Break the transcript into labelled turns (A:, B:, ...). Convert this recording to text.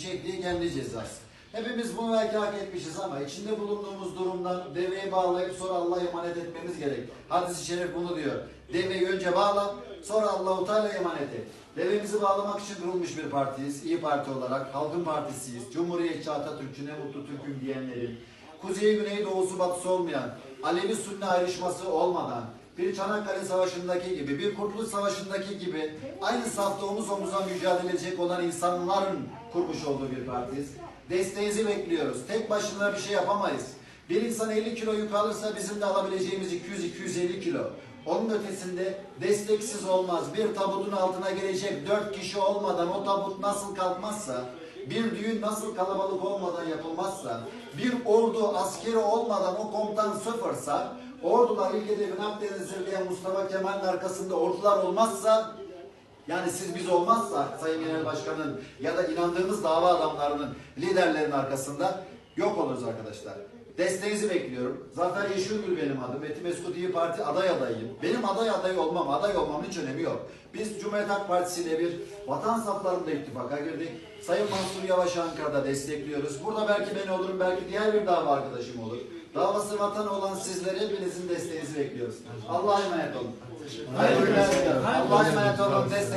A: şekli kendi cezası. Hepimiz bunu belki hak etmişiz ama içinde bulunduğumuz durumdan deveyi bağlayıp sonra Allah'a emanet etmemiz gerek. Hadis-i şerif bunu diyor. Deveyi önce bağla, sonra Allahu Teala emanet et. Devemizi bağlamak için kurulmuş bir partiyiz. İyi Parti olarak, Halkın Partisiyiz. Cumhuriyetçi Atatürk'ü ne mutlu Türk'üm diyenlerin, kuzeyi güneyi doğusu batısı olmayan, Alevi Sünni ayrışması olmadan, bir Çanakkale Savaşı'ndaki gibi, bir Kurtuluş Savaşı'ndaki gibi aynı safta omuz omuza mücadele edecek olan insanların kurmuş olduğu bir partiyiz. Desteğinizi bekliyoruz. Tek başına bir şey yapamayız. Bir insan 50 kilo yük alırsa bizim de alabileceğimiz 200-250 kilo. Onun ötesinde desteksiz olmaz. Bir tabutun altına gelecek 4 kişi olmadan o tabut nasıl kalkmazsa, bir düğün nasıl kalabalık olmadan yapılmazsa, bir ordu askeri olmadan o komutan sıfırsa, ordular ilk hedefin Akdeniz'dir diye Mustafa Kemal'in arkasında ordular olmazsa, yani siz biz olmazsa Sayın Genel Başkan'ın ya da inandığımız dava adamlarının liderlerin arkasında yok oluruz arkadaşlar. Desteğinizi bekliyorum. Zafer Yeşilgül benim adım. Eti Meskut İyi Parti aday adayıyım. Benim aday aday olmam, aday olmamın hiç önemi yok. Biz Cumhuriyet Halk Partisi bir vatan saflarında ittifaka girdik. Sayın Mansur Yavaş'ı Ankara'da destekliyoruz. Burada belki ben olurum, belki diğer bir dava arkadaşım olur. Davası vatan olan sizleri hepinizin desteğinizi bekliyoruz. Allah'a emanet olun. Hayırlı günler. Allah'a emanet olun. Destek